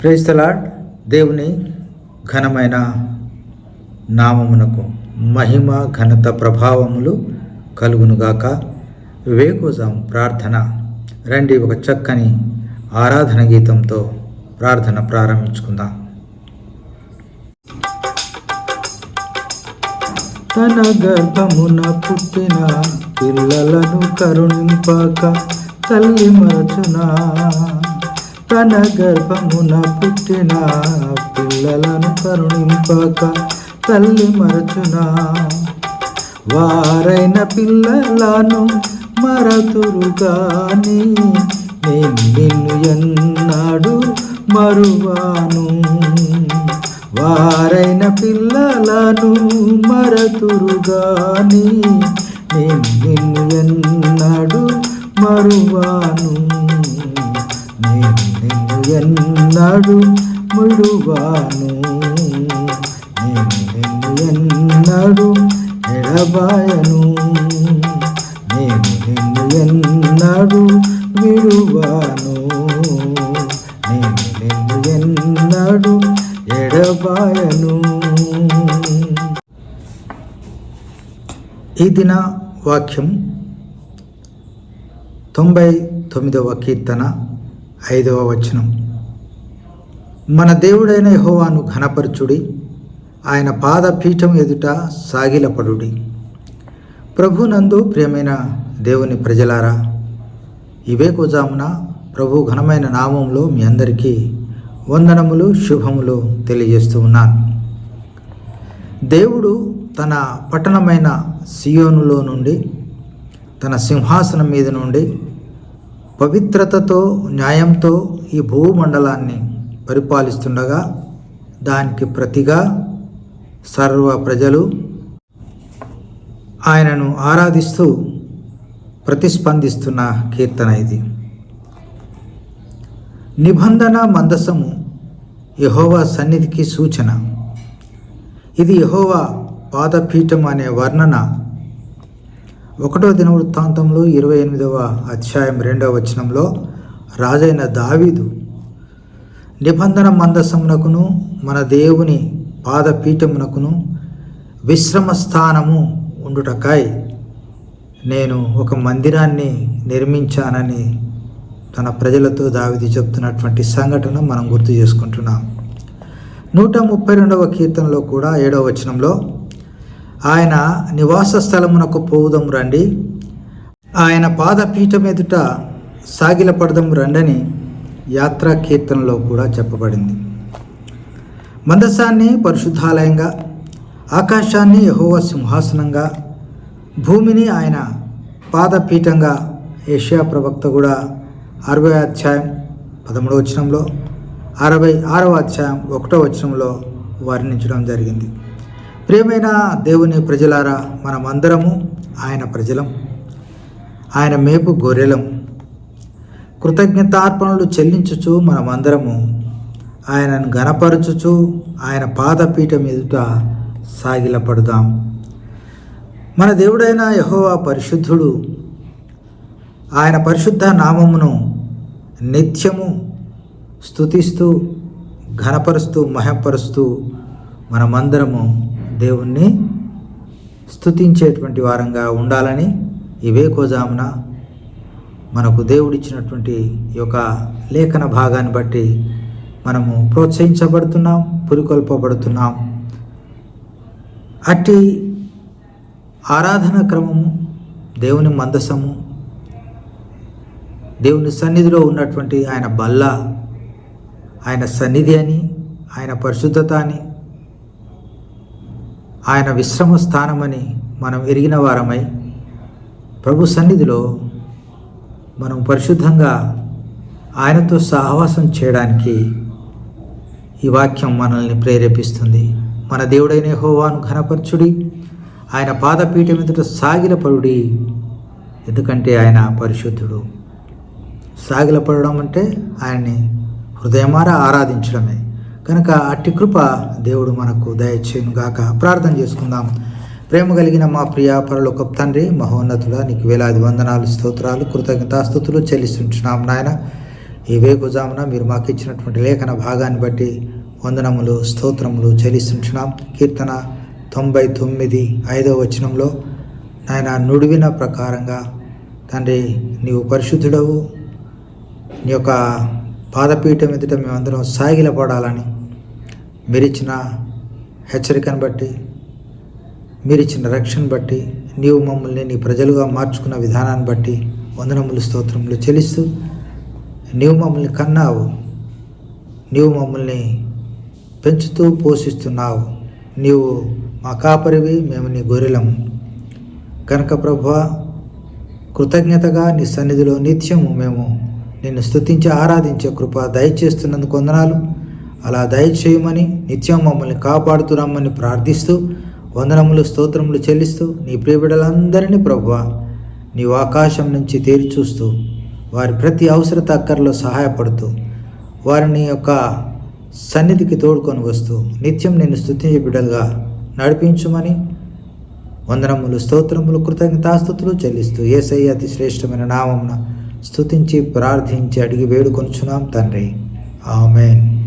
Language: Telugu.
ప్రేస్తలాడ్ దేవుని ఘనమైన నామమునకు మహిమ ఘనత ప్రభావములు కలుగునుగాక. వివేకోజాం ప్రార్థన. రండి ఒక చక్కని ఆరాధన గీతంతో ప్రార్థన ప్రారంభించుకుందాం. తన గర్భమున పుట్టిన పిల్లలను కరుణింపక తల్లి మరచునా. తన గర్భమున పుట్టిన పిల్లలను కరుణింపక తల్లి మరచునా. వారైన పిల్లలను మరతురుగాని నేను నిన్ను ఎన్నాడు మరువాను. వారైన పిల్లలను మరతురుగాని నేను నిన్ను ఎన్నాడు మరువాను. ఎన్నడు ముడువాను. నేను నిన్ను ఎన్నాడు ఎడబాయను. నేను నిన్ను ఎన్నాడు విడువాను. నేను నిన్ను ఎడబాయను. ఈ దిన వాక్యం తొంభై తొమ్మిదవ కీర్తన ఐదవ వచనం. మన దేవుడైన యహోవాను ఘనపరచుడి ఆయన పాదపీఠం ఎదుట సాగిలపడుడి. ప్రభునందు ప్రియమైన దేవుని ప్రజలారా ఇవే కోజామున ప్రభు ఘనమైన నామంలో మీ అందరికీ వందనములు శుభములు తెలియజేస్తూ ఉన్నాను. దేవుడు తన పట్టణమైన సియోనులో నుండి తన సింహాసనం మీద నుండి పవిత్రతతో న్యాయంతో ఈ భూమండలాన్ని పరిపాలిస్తుండగా దానికి ప్రతిగా సర్వ ప్రజలు ఆయనను ఆరాధిస్తూ ప్రతిస్పందిస్తున్న కీర్తన ఇది. నిబంధన మందసము యహోవా సన్నిధికి సూచన. ఇది యహోవా పాదపీఠం అనే వర్ణన. ఒకటో దినవృత్తాంతంలో ఇరవై ఎనిమిదవ అధ్యాయం రెండవ వచనంలో రాజైన దావీదు నిబంధన మందసమునకును మన దేవుని పాదపీఠమునకును విశ్రమ స్థానము ఉండుటకాయ్. నేను ఒక మందిరాన్ని నిర్మించానని తన ప్రజలతో దావిది చెప్తున్నటువంటి సంఘటన మనం గుర్తు చేసుకుంటున్నాం. నూట ముప్పై రెండవ కీర్తనలో కూడా ఏడవ వచనంలో ఆయన నివాస స్థలమునకు పోవుదం రండి. ఆయన పాదపీఠం ఎదుట సాగిలపడదాం రండని యాత్రా కీర్తనలో కూడా చెప్పబడింది. మందసాన్ని పరిశుద్ధాలయంగా ఆకాశాన్ని యహోవ సింహాసనంగా భూమిని ఆయన పాదపీఠంగా ఏషియా ప్రవక్త కూడా అరవై అధ్యాయం పదమూడవ వచనంలో అరవై ఆరవ అధ్యాయం ఒకటో వచనంలో వర్ణించడం జరిగింది. ప్రియమైన దేవుని ప్రజలారా మనమందరము ఆయన ప్రజలం. ఆయన మేపు గొర్రెలం. కృతజ్ఞతార్పణలు చెల్లించుచు మనమందరము ఆయనను గనపరచుచు ఆయన పాదపీఠం ఎదుట సాగిలపడదాం. మన దేవుడైన యహోవా పరిశుద్ధుడు ఆయన పరిశుద్ధ నామమును నిత్యము స్థుతిస్తూ ఘనపరుస్తూ మహపరుస్తూ మనమందరము దేవుణ్ణి స్తుతించేటువంటి వారంగా ఉండాలని ఇవే కోజామున మనకు దేవుడిచ్చినటువంటి ఈ యొక్క లేఖన భాగాన్ని బట్టి మనము ప్రోత్సహించబడుతున్నాం పురికొల్పబడుతున్నాం. అట్టి ఆరాధన క్రమము దేవుని మందసము దేవుని సన్నిధిలో ఉన్నటువంటి ఆయన బల్ల ఆయన సన్నిధి అని ఆయన పరిశుద్ధత అని ఆయన విశ్రమ స్థానమని మనం ఎరిగిన వారమై ప్రభు సన్నిధిలో మనం పరిశుద్ధంగా ఆయనతో సహవాసం చేయడానికి ఈ వాక్యం మనల్ని ప్రేరేపిస్తుంది. మన దేవుడైన హోవాను ఘనపరచుడి ఆయన పాదపీఠం ఎదుట సాగిలపడుడి ఎందుకంటే ఆయన పరిశుద్ధుడు. సాగిలపడడం అంటే ఆయన్ని హృదయమారా ఆరాధించడమే. కనుక అట్టి కృప దేవుడు మనకు దయచేయునుగాక. ప్రార్థన చేసుకుందాం. ప్రేమ కలిగిన మా ప్రియ పరలోక తండ్రి మహోన్నతుడ నీకు వేలాది వందనాలు స్తోత్రాలు కృతజ్ఞతాస్తుతులు చెల్లిస్తుంటున్నాం నాయన. ఈ వేకుజామున మీరు మాకు ఇచ్చినటువంటి లేఖన భాగాన్ని బట్టి వందనములు స్తోత్రములు చెల్లిస్తుంటున్నాం. కీర్తన తొంభై తొమ్మిది ఐదవ వచనంలో నాయన నుడివిన ప్రకారంగా తండ్రి నీవు పరిశుద్ధుడవు. నీ యొక్క పాదపీఠం ఎదుట మేమందరం సాగిలపడాలని మీరిచ్చిన హెచ్చరికను బట్టి మీరిచ్చిన రక్షణ బట్టి నీవు మమ్మల్ని నీ ప్రజలుగా మార్చుకున్న విధానాన్ని బట్టి వందనములు స్తోత్రములు చెల్లిస్తూ నీవు మమ్మల్ని కన్నావు. నీవు మమ్మల్ని పెంచుతూ పోషిస్తున్నావు. నీవు మా కాపరివి మేము నీ గొర్రెలము కనుక ప్రభు కృతజ్ఞతగా నీ సన్నిధిలో నిత్యము మేము నిన్ను స్తుతించి ఆరాధించే కృప దయచేస్తున్నందుకు వందనాలు. అలా దయచేయమని నిత్యం మమ్మల్ని కాపాడుతురమ్మని ప్రార్థిస్తూ వందనములు స్తోత్రములు చెల్లిస్తూ నీ ప్రియబిడలందరినీ ప్రభువ నీవు ఆకాశం నుంచి తేరి చూస్తూ వారి ప్రతి అవసరత అక్కర్లో సహాయపడుతూ వారిని యొక్క సన్నిధికి తోడుకొని వస్తూ నిత్యం నేను స్థుతించే బిడ్డలుగా నడిపించుమని వందనములు స్తోత్రములు కృతజ్ఞతాస్థుతులు చెల్లిస్తూ ఏసై అతి శ్రేష్టమైన నామమున స్థుతించి ప్రార్థించి అడిగి వేడుకొనుచున్నాం తండ్రి. ఆమెన్.